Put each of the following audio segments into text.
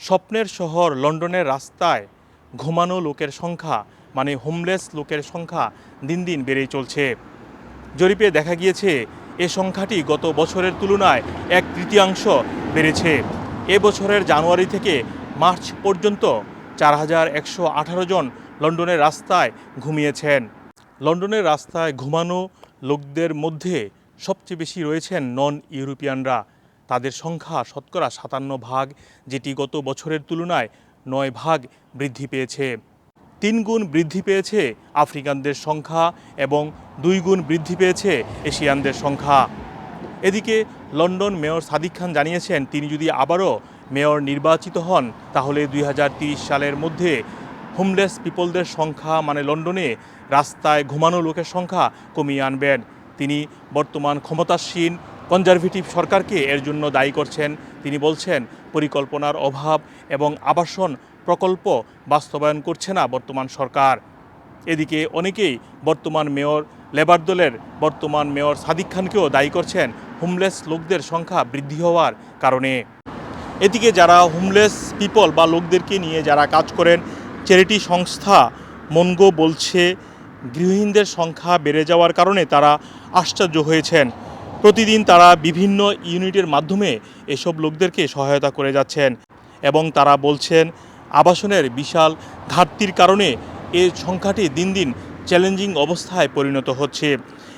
স্বপ্নের শহর লন্ডনের রাস্তায় ঘুমানো লোকের সংখ্যা মানে হোমলেস লোকের সংখ্যা দিন দিন বেড়েই চলছে। জরিপে দেখা গিয়েছে, এ সংখ্যাটি গত বছরের তুলনায় এক তৃতীয়াংশ বেড়েছে। এ বছরের জানুয়ারি থেকে মার্চ পর্যন্ত চার হাজার একশো আঠারো জন লন্ডনের রাস্তায় ঘুমিয়েছেন। লন্ডনের রাস্তায় ঘুমানো লোকদের মধ্যে সবচেয়ে বেশি রয়েছেন নন ইউরোপিয়ানরা তাদের সংখ্যা শতকরা সাতান্ন ভাগ, যেটি গত বছরের তুলনায় নয় ভাগ বৃদ্ধি পেয়েছে। তিন গুণ বৃদ্ধি পেয়েছে আফ্রিকানদের সংখ্যা এবং দুই গুণ বৃদ্ধি পেয়েছে এশিয়ানদের সংখ্যা। এদিকে লন্ডন মেয়র সাদিক খান জানিয়েছেন, তিনি যদি আবারও মেয়র নির্বাচিত হন, তাহলে দুই সালের মধ্যে হোমলেস পিপলদের সংখ্যা মানে লন্ডনে রাস্তায় ঘুমানো লোকের সংখ্যা কমিয়ে আনবেন। তিনি বর্তমান ক্ষমতাসীন কনজারভেটিভ সরকারকে এর জন্য দায়ী করছেন। তিনি বলছেন, পরিকল্পনার অভাব এবং আবাসন প্রকল্প বাস্তবায়ন করছে না বর্তমান সরকার। এদিকে অনেকেই বর্তমান মেয়র, লেবার দলের বর্তমান মেয়র সাদিক খানকেও দায়ী করছেন, হোমলেস লোকদের সংখ্যা বৃদ্ধি হওয়ার কারণে। এদিকে যারা হোমলেস পিপল বা লোকদেরকে নিয়ে যারা কাজ করেন, চ্যারিটি সংস্থা মনগো বলছে, গৃহহীনদের সংখ্যা বেড়ে যাওয়ার কারণে তারা আশ্চর্য হয়েছেন। প্রতিদিন তারা বিভিন্ন ইউনিটের মাধ্যমে এসব লোকদেরকে সহায়তা করে যাচ্ছেন এবং তারা বলছেন আবাসনের বিশাল ঘাটতির কারণে এই সংখ্যাটি দিন দিন চ্যালেঞ্জিং অবস্থায় পরিণত হচ্ছে।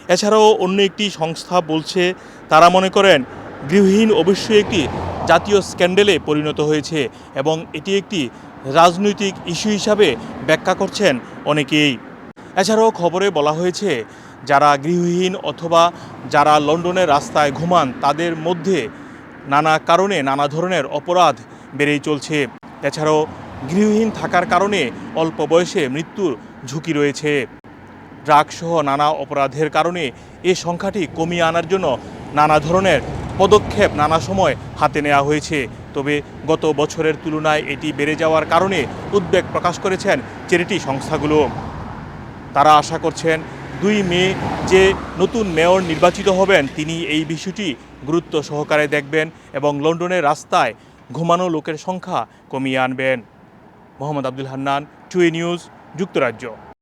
এছাড়াও অন্য একটি সংস্থা বলছে, তারা মনে করেন, গৃহহীন অবশ্যই একটি জাতীয় স্ক্যান্ডেলে পরিণত হয়েছে এবং এটি একটি রাজনৈতিক ইস্যু হিসাবে ব্যাখ্যা করছেন অনেকেই। এছাড়াও খবরে বলা হয়েছে, যারা গৃহহীন অথবা যারা লন্ডনের রাস্তায় ঘুমান, তাদের মধ্যে নানা কারণে নানা ধরনের অপরাধ বেড়েই চলছে। এছাড়াও গৃহহীন থাকার কারণে অল্প বয়সে মৃত্যুর ঝুঁকি রয়েছে। ড্রাগসহ নানা অপরাধের কারণে এ সংখ্যাটি কমিয়ে আনার জন্য নানা ধরনের পদক্ষেপ নানা সময় হাতে নেওয়া হয়েছে। তবে গত বছরের তুলনায় এটি বেড়ে যাওয়ার কারণে উদ্বেগ প্রকাশ করেছেন চ্যারিটি সংস্থাগুলো। তারা আশা করছেন দুই মে যে নতুন মেয়র নির্বাচিত হবেন, তিনি এই বিষয়টি গুরুত্ব সহকারে দেখবেন এবং লন্ডনের রাস্তায় ঘুমানো লোকের সংখ্যা কমিয়ে আনবেন। মোহাম্মদ আব্দুল হান্নান, টুয়ে নিউজ, যুক্তরাজ্য।